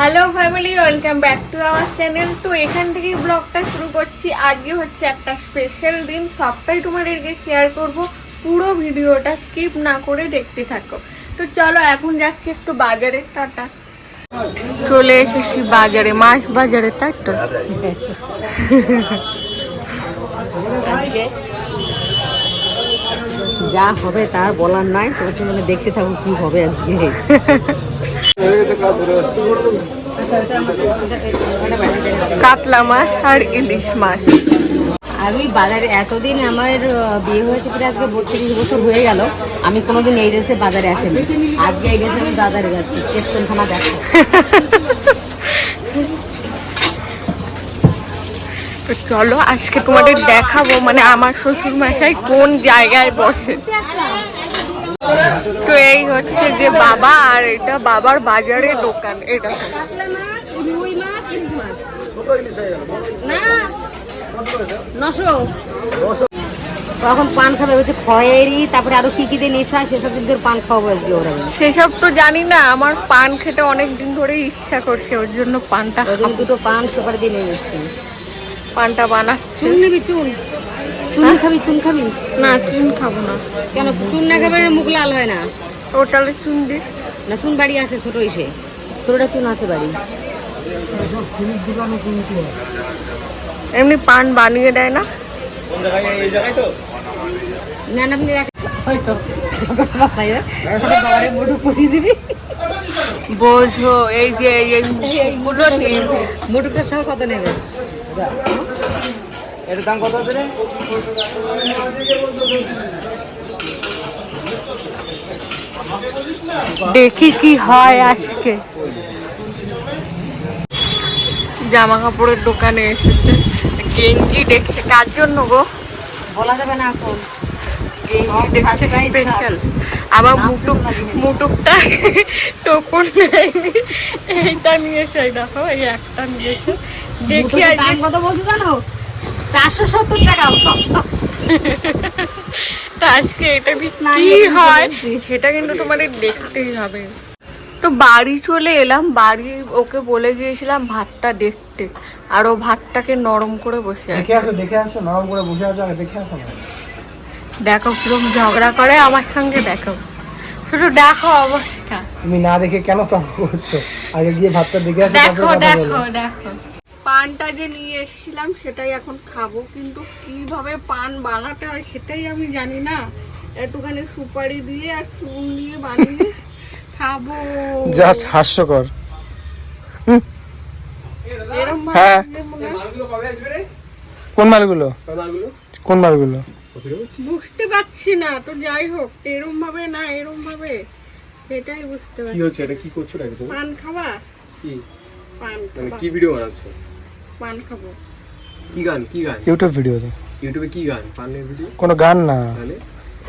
Hello family welcome back to our channel তো এখান থেকেই ব্লগটা শুরু করছি। আজকে হচ্ছে একটা স্পেশাল দিন। সবটাই তোমাদেরকে শেয়ার করব। পুরো ভিডিওটা স্কিপ না করে দেখতে থাকো। তো চলো এখন যাচ্ছি একটু বাজারে। টাটা। চলে এসেছি বাজারে। মাছ বাজারে, তাই তো? যা হবে তার বলার নাই। তো তুমি দেখতে থাকো কি হবে আজকে। কাতলা মাছ আর ইলিশ মাছ। আমি বাজারে এতদিন আমার বিয়ে হয়েছে প্রায় আজকে বত্রিশ বছর হয়ে গেল। আমি কোনোদিন এই ড্রেসে বাজারে আসিনি। আজকে এই ড্রেসে আমি বাজারে যাচ্ছি। কেতনখানা দেখো। তো চলো আজকে তোমাদের দেখাবো মানে আমার শ্বশুর মশাই কোন জায়গায় বসে। তো এই হচ্ছে যে বাবা আর এটা বাবার বাজারে দোকান এটা। পান খাবে হচ্ছে খয়েরি তারপরে আরও কি কি দিয়ে নেশা সেসব কিন্তু পান খাওয়াবো আজকে ওরা। সেসব তো জানি না আমার পান খেতে অনেক দিন ধরে ইচ্ছা করছে ওর জন্য পানটা দুটো পান সুপারি দিয়ে নিয়ে এসছি। পানটা বানাচ্ছে। চুন নিবি চুন চুন খাবি চুন খাবি? না চুন খাব না। কেন চুন না খাবে মুখ লাল হয় না? ওটালে চুন দি। না চুন বাড়ি আছে ছোট এসে ছোটটা চুন আছে বাড়ি। এমনি পান বানিয়ে দেয় না? না না আপনি রাখ- হয়তো বাবারে মুঠো পুড়িয়ে দিবি বোঝো এই যে এই এইগুলো নেই মুঠোটা সহ কত নেবে? এর দাম কত আছে দেখি কি হয় আজকে। জামা কাপড়ের দোকানে এসেছে। গেঞ্জি দেখছে কার জন্য গো? বলা যাবে না এখন। স্পেশাল আবার মুটুক। মুটুকটা টোকন নেয়নি। এইটা নিয়েছে এই দেখো এই একটা নিয়েছে দেখি কত বলছো জানো? চারশো সত্তর টাকা তো আজকে এটা কি হয়? সেটা কিন্তু তোমাদের দেখতেই হবে। তো বাড়ি চলে এলাম বাড়ি ওকে বলে গিয়েছিলাম ভাতটা দেখতে। আর ও ভাতটাকে নরম করে বসে দেখে আসো দেখে আসো নরম করে বসে আছো আগে দেখে আসো। দেখো কিরম ঝগড়া করে আমার সঙ্গে দেখো। শুধু দেখো অবস্থা। তুমি না দেখে কেন তর্ক করছ? আগে গিয়ে ভাতটা দেখে আসো দেখো দেখো দেখো। পানটা যে নিয়ে এসেছিলাম সেটাই এখন খাব। কিন্তু কীভাবে পান বানাতে হয় সেটাই আমি জানি না। একটুখানি সুপারি দিয়ে আর চুন দিয়ে বানিয়ে খাব। জাস্ট হাস্যকর। হ্যাঁ। কোন মালগুলো? কোন মালগুলো? বুঝতে পারছি না তো যাই হোক এরম ভাবে না এরম ভাবে। সেটাই বুঝতে কি পারছি। হচ্ছে এটা? কি করছ নাকি পান খাবা কি? পান মানে কি ভিডিও বানাচ্ছো? পান খাব। কি গান কি গান? ইউটিউব ভিডিও তো। ইউটিউবে কি গান? পানের ভিডিও কোনো গান না। তাহলে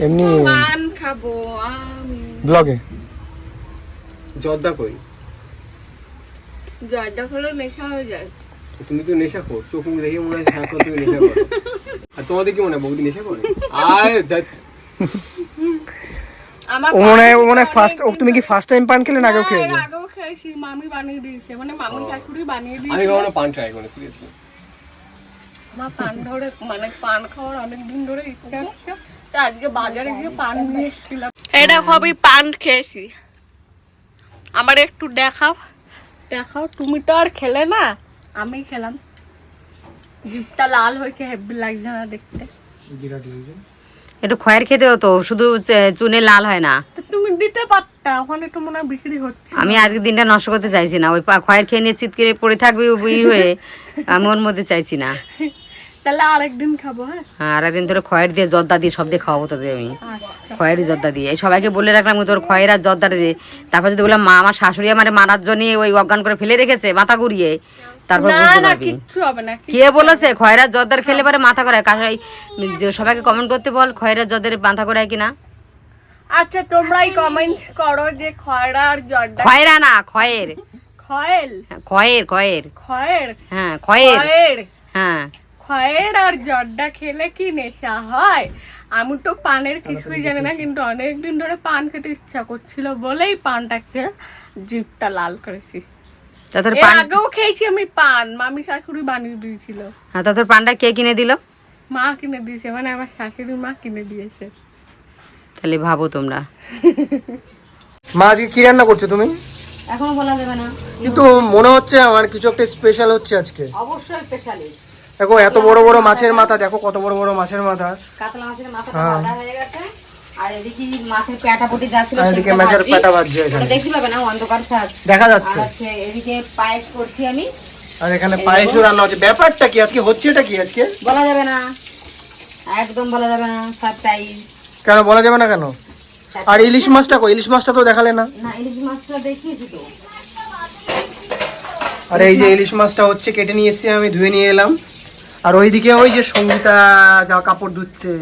এমনি পান খাব আমি। ব্লগে। জর্দা কই হলো নেশা হয়ে যায়। তুমি তো নেশা কর চোখ মুখ দেখে মনে হয় সারাক্ষণ তুমি নেশা করো। আর তোমাদের কি মনে হয় বৌদি নেশা করে? আরে ধ্যাৎ, আমার ও মনে হয় ও মনে হয় ফার্স্ট ও তুমি কি ফার্স্ট টাইম পান খেলে না আগেও খেয়েছো আগেও খেয়েছি মামি বানিয়ে দিয়েছে। মানে মামি বানিয়ে আমি কখনো পান ট্রাই করি সিরিয়াসলি আমার পান ধরে মানে পান খাওয়ার অনেক দিন ধরে ইচ্ছা হচ্ছে তো আজকে বাজারে গিয়ে পান নিয়ে এসেছিলাম। আমি পান খেয়েছি। আমার একটু দেখাও। দেখাও তুমি তো আর খেলে না। আমি খেলাম। জিপটা লাল হয়েছে হেভি লাগছে না দেখতে। একটু খয়ের খেতে হতো শুধু চুনে লাল হয় না। তুমি দিতে পারতা ওখানে তো মনে বিক্রি হচ্ছে। আমি আজকে দিনটা নষ্ট করতে চাইছি না ওই খয়ের খেয়ে নিয়ে চিৎকেরে পড়ে থাকবে উই হয়ে আমি ওর মধ্যে চাইছি না। তাহলে আরেকদিন খাব হ্যাঁ? হ্যাঁ আর একদিন ধরে খয়ের দিয়ে জর্দা দিয়ে সব দিয়ে খাওয়াবো তোদের আমি আচ্ছা। খয়েরই জর্দা দিয়ে। সবাইকে বলে রাখলাম তোর খয়ের আর জর্দাটা দিয়ে তারপর যদি বললাম মা আমার শাশুড়ি আমার মারার জন্য ওই অজ্ঞান করে ফেলে রেখেছে মাথা ঘুরিয়ে তারপর না বুঝতে না পারবি। কিচ্ছু হবে না কে বলেছে? জর্দার খেলে পরে মাথা করায় কাসাই সবাইকে কমেন্ট করতে বল জর্দার মাথা করায় কিনা? আচ্ছা তোমরাই কমেন্ট করো যে খয়রা আর জর্দা খয়রা না খয়ের। খয়েল? খয়ের খয়ের। খয়ের? হ্যাঁ খয়ের। খয়ের। হ্যাঁ। খয়ের আর জর্দা খেলে কি নেশা হয়? আমি তো পানের কিছুই জানি না কিন্তু অনেকদিন ধরে পান খেতে ইচ্ছা করছিল বলেই পানটা খেয়ে জিভটা লাল করেছি তা তোর পান আগেও খেয়েছি আমি পান। মামি শাশুড়ি বানিয়ে দিয়েছিল। হ্যাঁ তা তোর পানটা কে কিনে দিল? মা কিনে দিয়েছে মানে আমার শাশুড়ি মা কিনে দিয়েছে। তাহলে ভাবো তোমরা। মা আজকে কি রান্না করছ তুমি? এখনও বলা যাবে না। কিন্তু মনে হচ্ছে আমার কিছু একটা স্পেশাল হচ্ছে আজকে। অবশ্যই স্পেশালিস্ট দেখো এত বড় বড় মাছের মাথা দেখো কত বড় বড় মাছের মাথা। কাতলা মাছের মাথাটা হ্যাঁ। ভাজা হয়ে গেছে। আর এদিকে মাছের পেটা যাচ্ছিল এদিকে মাছের পেটা ভাজছে এখানে। দেখতে পাবে না? অন্ধকার থাক দেখা যাচ্ছে। হচ্ছে এদিকে পায়েস করছি আমি। আর এখানে পায়েসও রান্না হচ্ছে। ব্যাপারটা কি? আজকে হচ্ছে এটা কি আজকে? বলা যাবে না। একদম বলা যাবে না। সারপ্রাইজ। কেন বলা যাবে না কেন? আর ইলিশ মাছটা কই? ইলিশ মাছটা তো দেখালে না। না ইলিশ মাছটা দেখিয়েছি তো। আর এই যে ইলিশ মাছটা হচ্ছে কেটে নিয়ে এসেছি আমি ধুয়ে নিয়ে এলাম। আর ওইদিকে ওই যে সঙ্গীতা যা কাপড় ধুচ্ছে।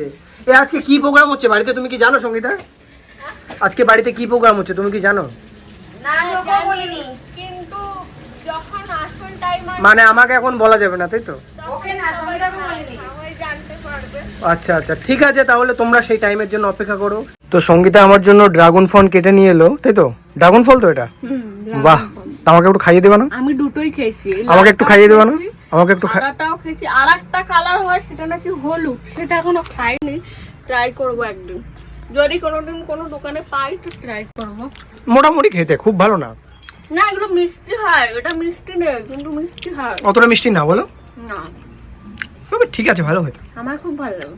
এ আজকে কি প্রোগ্রাম হচ্ছে? বাড়িতে তুমি কি জানো সঙ্গীতা? আজকে বাড়িতে কি প্রোগ্রাম হচ্ছে? তুমি কি জানো? না আমি ওকেও বলিনি। কিন্তু যখন আসল টাইম মানে আমাকে এখন বলা যাবে না তাই তো? ওকে না সঙ্গীতাকে বলিনি। সবাই জানতে পারবে। আচ্ছা আচ্ছা ঠিক আছে তাহলে তোমরা সেই টাইমের জন্য অপেক্ষা করো। তো সঙ্গীতা আমার জন্য ড্রাগন ফল কেটে নিয়ে এলো তাই তো? ড্রাগন ফল তো এটা? বাহ তা আমাকে একটু খাইয়ে দেবে না? আমি দুটোই খেয়েছি। আমাকে একটু খাইয়ে দেবে না? আমাকে একটু সাদাটাও খেয়েছি। আর একটা কালার হয় সেটা নাকি হলুদ। সেটা এখনও খাইনি। ট্রাই করব একদিন। যদি কোনোদিন কোনো দোকানে পাই তো ট্রাই করব। মোটামুটি খেতে খুব ভালো না? না এগুলো মিষ্টি হয়। এটা মিষ্টি নেই কিন্তু মিষ্টি হয়। অতটা মিষ্টি না বলো? না। তবে ঠিক আছে ভালো হয়তো আমার খুব ভালো লাগে।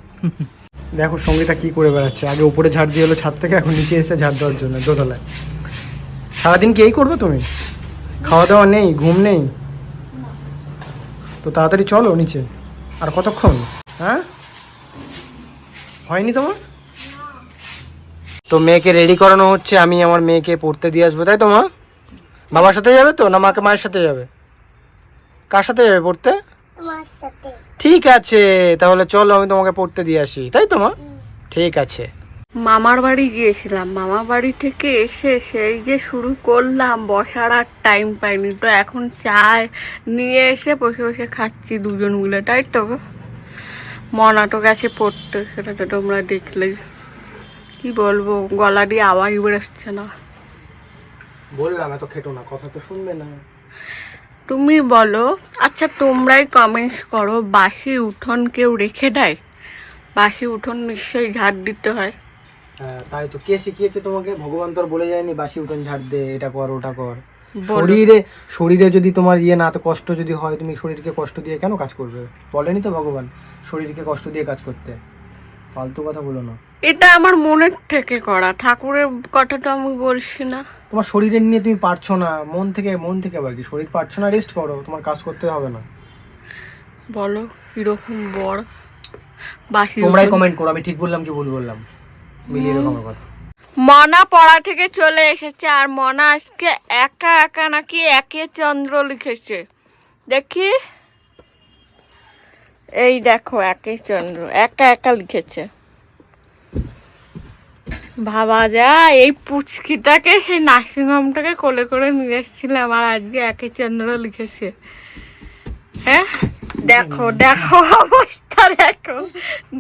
দেখো সঙ্গীতা কি করে বেড়াচ্ছে। আগে উপরে ঝাড় দিয়ে হলো ছাদ থেকে এখন নিচে এসে ঝাড় দেওয়ার জন্য দোতলায়। সারাদিন কি এই করবে তুমি? খাওয়া দাওয়া নেই ঘুম নেই? তাড়াতাড়ি চলো নিচে। আর কতক্ষণ? হ্যাঁ? হয়নি তোমার? তো মেয়েকে রেডি করানো হচ্ছে আমি আমার মেয়েকে পড়তে দিয়ে আসব তাই তো মা? বাবার সাথে যাবে তো না মাকে মায়ের সাথে যাবে? কার সাথে যাবে পড়তে? ঠিক আছে তাহলে চলো আমি তোমাকে পড়তে দিয়ে আসি তাই তো মা? ঠিক আছে। মামার বাড়ি গিয়েছিলাম। মামার বাড়ি থেকে এসে সেই যে শুরু করলাম বসার আর টাইম পাইনি। তো এখন চায় নিয়ে এসে বসে বসে খাচ্ছি দুজন মিলে তাই তো মনাটো গেছে পড়তে সেটা তো তোমরা দেখলেই। কি বলব গলা দিয়ে আওয়াজ বেরোচ্ছে না। বললাম এত খেটো না কথা তো শুনবে না। তুমি বলো আচ্ছা তোমরাই কমেন্টস করো বাসি উঠোন কেউ রেখে দেয়? বাসি উঠোন নিশ্চয়ই ঝাড় দিতে হ্যাঁ। তাই তো। কে শিখিয়েছে তোমাকে? ভগবান তো আর বলে যায়নি বাসি উঠোন ঝাড় দে এটা কর ওটা কর। শরীরে শরীরে যদি তোমার ইয়ে না তো কষ্ট যদি হয় তুমি শরীরকে কষ্ট দিয়ে কেন কাজ করবে? বলেনি তো ভগবান শরীরকে কষ্ট দিয়ে কাজ করতে? ফালতু কথা বলো না। এটা আমার মনের থেকে করা। ঠাকুরের কথা তো আমি বলছি না। তোমার শরীরের নিয়ে তুমি পারছ না। মন থেকে মন থেকে আবার কি? শরীর পারছ না রেস্ট করো। তোমার কাজ করতে হবে না। বলো কীরকম বর? বাসি তোমরাই কমেন্ট করো আমি ঠিক বললাম কি ভুল বললাম? মনা পড়া থেকে চলে এসেছে আর মনা আজকে একা একা নাকি একে চন্দ্র লিখেছে। দেখি। এই দেখো, একে চন্দ্র, একা একা লিখেছে। ভাবা যায় এই পুচকিটাকে সেই নার্সিংহোমটাকে কোলে করে নিয়ে এসেছিলাম আর আজকে একে চন্দ্র লিখেছে। হ্যাঁ? দেখো দেখো অবস্থা দেখো।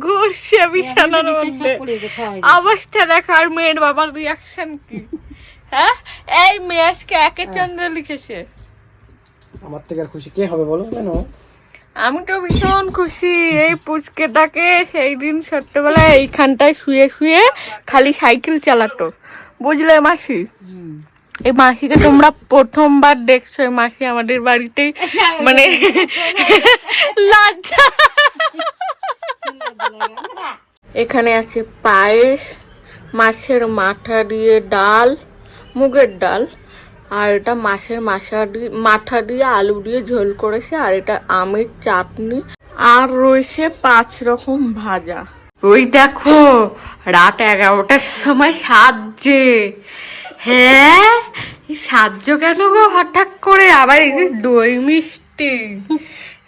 ঘুরছে বিছানার মধ্যে। অবস্থা দেখো আর মেয়ের বাবার রিয়াকশন কি? হ্যাঁ? এই মেয়ে আজকে একে চন্দ্র লিখেছে। আমার থেকে আর খুশি কে হবে বলো কেন আমি তো ভীষণ খুশি। এই পুচকেটাকে সেই দিন ছোট্টবেলায় এইখানটায় শুয়ে শুয়ে খালি সাইকেল চালাতো। বুঝলে মাসি? এই মাসিকে তোমরা প্রথমবার দেখছ এই মাসি আমাদের বাড়িতে মানে লজ্জা। এখানে আছে পায়েস মাছের মাথা দিয়ে ডাল মুগের ডাল আর এটা মাছের মাথা দিয়ে মাথা দিয়ে আলু দিয়ে ঝোল করেছে আর এটা আমের চাটনি আর রয়েছে পাঁচ রকম ভাজা। ওই দেখো রাত এগারোটার সময় সাজছে হ্যাঁ? এই সাহায্য কেন গো হঠাৎ করে? আবার এই যে দই মিষ্টি।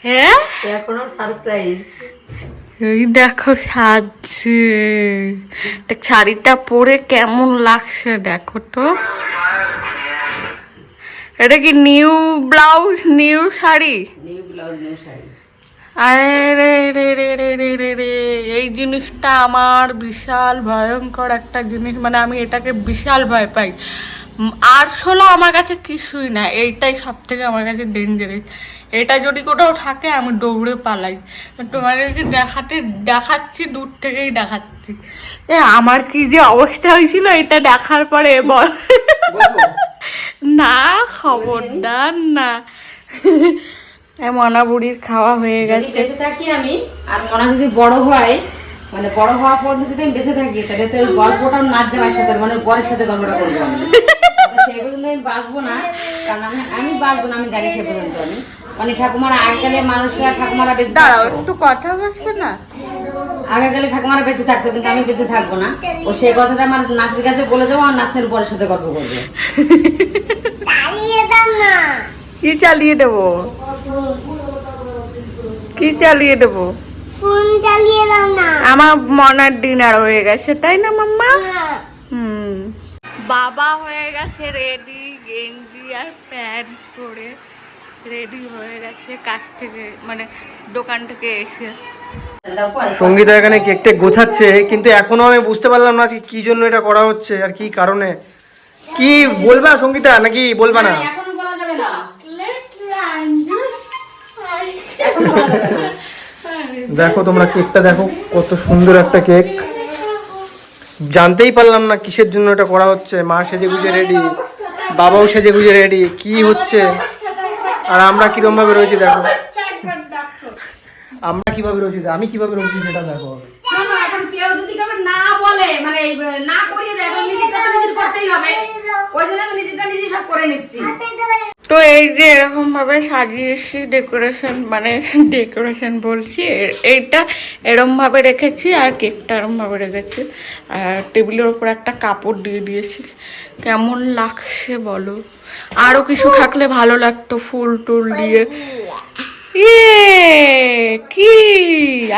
হ্যাঁ? এখনও সারপ্রাইজ এই দেখো সাজছে। দেখ শাড়িটা পরে কেমন লাগছে দেখো তো। এটা কি new blouse new sari? New blouse new sari. আরে রে রে রে রে রে রে রে। এই জিনিসটা আমার বিশাল ভয়ঙ্কর একটা জিনিস মানে আমি এটাকে বিশাল ভয় পাই। আটশোলা আমার কাছে কিছুই না এইটাই সব থেকে আমার কাছে ডেঞ্জারাস এটা যদি কোথাও থাকে আমি দৌড়ে পালাই। তোমাদেরকে দেখাতে দেখাচ্ছি দূর থেকেই দেখাচ্ছি। এ আমার কি যে অবস্থা হয়েছিল এটা দেখার পরে বল। না খবরদার না। মনা বুড়ির খাওয়া হয়ে গেছে। বেঁচে থাকি আমি আর মনা যদি বড় হয় মানে বড় হওয়ার পর যদি আমি বেঁচে থাকি তাহলে তো গল্পটা নাচ জামার সাথে মানে বরের সাথে গল্পটা করব আমি। সেই পর্যন্ত আমি বাঁচবো না কারণ আমি আমি বাঁচবো না আমি জানি সে পর্যন্ত আমি। অনেক ঠাকুমারা আগেকালে মানুষরা ঠাকুমারা বেঁচে দাঁড়াও একটু কথা বলছে না। আগেকালে ঠাকুমারা বেঁচে থাকতো কিন্তু আমি বেঁচে থাকব না। ও সেই কথাটা আমার নাতির কাছে বলে যাব আর নাতির বরের সাথে গল্প করবে। কি চালিয়ে দেবো? কি চালিয়ে দেবো? ফোন চালিয়ে দাও না। আমার মনার ডিনার হয়ে গেছে তাই না মাম্মা? হুম। বাবা হয়ে গেছে রেডি গেঞ্জি আর প্যান্ট পরে রেডি হয়ে গেছে কাছ থেকে মানে দোকান থেকে এসে। সঙ্গীতা এখানে কেকটা গোছাচ্ছে কিন্তু এখনও আমি বুঝতে পারলাম না কি জন্য এটা করা হচ্ছে আর কি কারণে। কি বলবা সঙ্গীতা নাকি বলবা না? এখনও বলা যাবে না। এখনও বলা যাবে না দেখো তোমরা কেকটা দেখো, কত সুন্দর একটা কেক। জানতেই পারলাম না কিসের জন্য এটা করা হচ্ছে। মা সেজে গুজে রেডি বাবাও সেজে গুজে রেডি কি হচ্ছে? আর আমরা কিরম ভাবে রয়েছি দেখো। আমরা কীভাবে রয়েছি, আমি কীভাবে রয়েছি সেটা দেখো না, না, এখন কেউ যদি কাউকে না বলে মানে না করিয়ে দেয় নিজেরটা তো নিজের করতেই হবে। ওই জন্য আমি নিজেরটা নিজে সব করে নিচ্ছি। তো এই যে এরকম ভাবে সাজিয়েছি ডেকোরেশন মানে ডেকোরেশন বলছি এইটা এরম ভাবে রেখেছি আর কেকটা এরম ভাবে রেখেছি। আর টেবিলের উপর একটা কাপড় দিয়ে দিয়েছি। কেমন লাগছে বলো? আরও কিছু থাকলে ভালো লাগতো ফুল টুল দিয়ে। ইয়ে কি?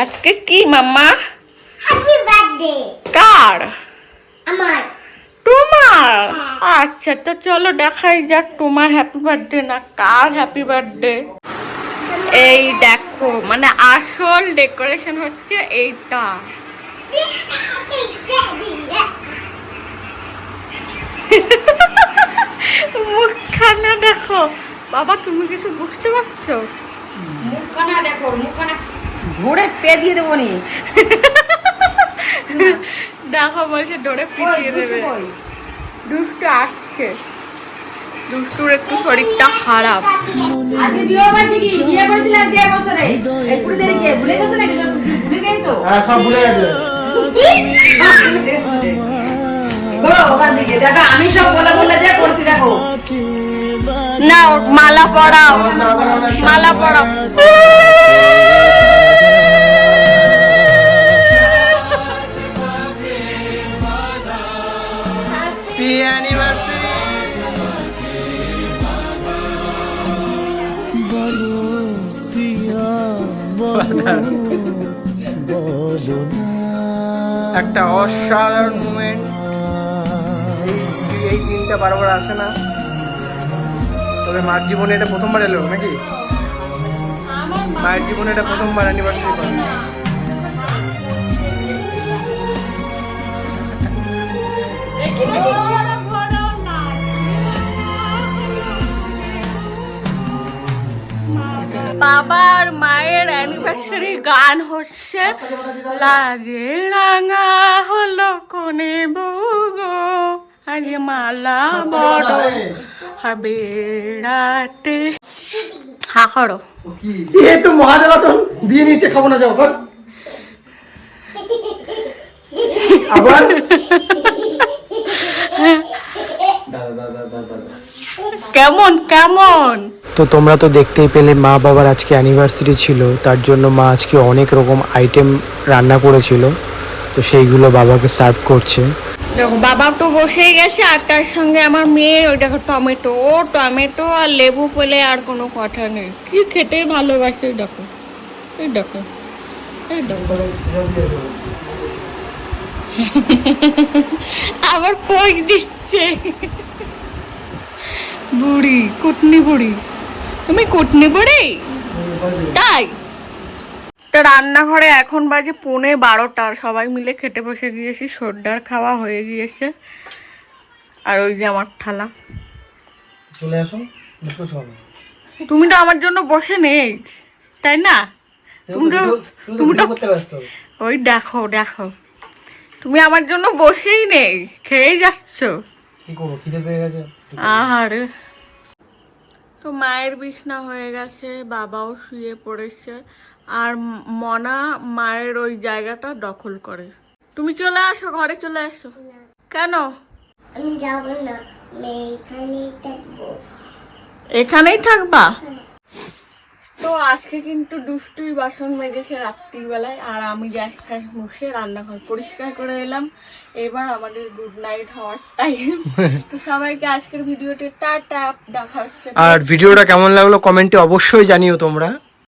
আজকে কি, মাম্মা? হ্যাপি বার্থডে কার? আমার। তোমার? আচ্ছা তো চলো দেখাই যাক তোমার হ্যাপি বার্থডে না কার হ্যাপি বার্থডে এই দেখো মানে আসল ডেকোরেশন হচ্ছে এইটা। মুখখানা দেখো। বাবা তুমি কিছু বুঝতে পারছ? মুখখানা দেখো মুখখানা। ঘুরে পে দিয়ে দেবো নি। দেখো বলছে ডোরে পিটিয়ে দেবে? দুষ্টু আসছে দুষ্টুর একটু শরীরটা খারাপ। আজকে বিয়ে করেছিলে আজকে এই বছরে? এই কুড়ি তারিখে ভুলে গেছো নাকি সব ভুলে গেছো? হ্যাঁ সব ভুলে গেছে। বলো ওখান থেকে দেখো আমি সব বলে বলে যে করছি দেখো। না মালা পড়াও মালা পড়াও হ্যাপি অ্যানিভার্সারি একটা অসাধারণ মুমেন্ট এই দিনটা বারবার আসে না? তবে মার জীবনে এটা প্রথমবার এলো নাকি? মায়ের জীবনে এটা প্রথমবার অ্যানিভার্সারি পাবে বাবার মায়ের অ্যানিভার্সারি গান হচ্ছে। লাজে রাঙা হলো কোনে বউগো আজ মালা বড় হবে রাতে। এ তো মহাদেবাতন দিয়ে নিচে খাব না, যাও আবার? কেমন কেমন? তো তোমরা তো দেখতেই পেলে মা বাবার আজকে অ্যানিভার্সারি ছিল তার জন্য মা আজকে অনেক রকম আইটেম রান্না করেছিল তো সেইগুলো বাবাকে সার্ভ করছে। দেখো বাবা তো বসেই গেছে আর তার সঙ্গে আমার মেয়ে ওই দেখো টমেটো ও টমেটো আর লেবু পেলে আর কোনো কথা নেই। কি খেতে ভালোবাসে দেখো এই দেখো এই দেখো। আবার পোজ দিচ্ছে? বুড়ি কুটনি বুড়ি। তুমি কুটনি বুড়ি? তাই? তো রান্নাঘরে এখন বাজে পৌনে বারোটা। সবাই মিলে খেতে বসে গিয়েছি সর্দার খাওয়া হয়ে গিয়েছে। আর ওই যে আমার থালা। চলে আসো তুমি তো আমার জন্য বসে নেই তাই না? তুমি তো তুমি তো ওই দেখো দেখো। তুমি আমার জন্য বসেই নেই খেয়েই যাচ্ছ। কি করব খিদে পেয়ে গেছে? আর তো মায়ের বিছনা হয়ে গেছে বাবাও শুয়ে পড়েছে আর মনা মায়ের ওই জায়গাটা দখল করে। তুমি চলে আসো ঘরে চলে আসো। কেন? আমি যাব না এখানেই থাকব। এখানেই থাকবা? তো আজকে কিন্তু দুষ্টুই বাসন মেজেছে রাত্রিবেলায় আর আমি গ্যাস ফ্যাস মুছে রান্নাঘর পরিষ্কার করে এলাম। এবার আমাদের গুড নাইট হওয়ার টাইম তো সবাইকে আজকের ভিডিওতে টা দেখা হচ্ছে। আর ভিডিওটা কেমন লাগল কমেন্টে অবশ্যই জানিও তোমরা।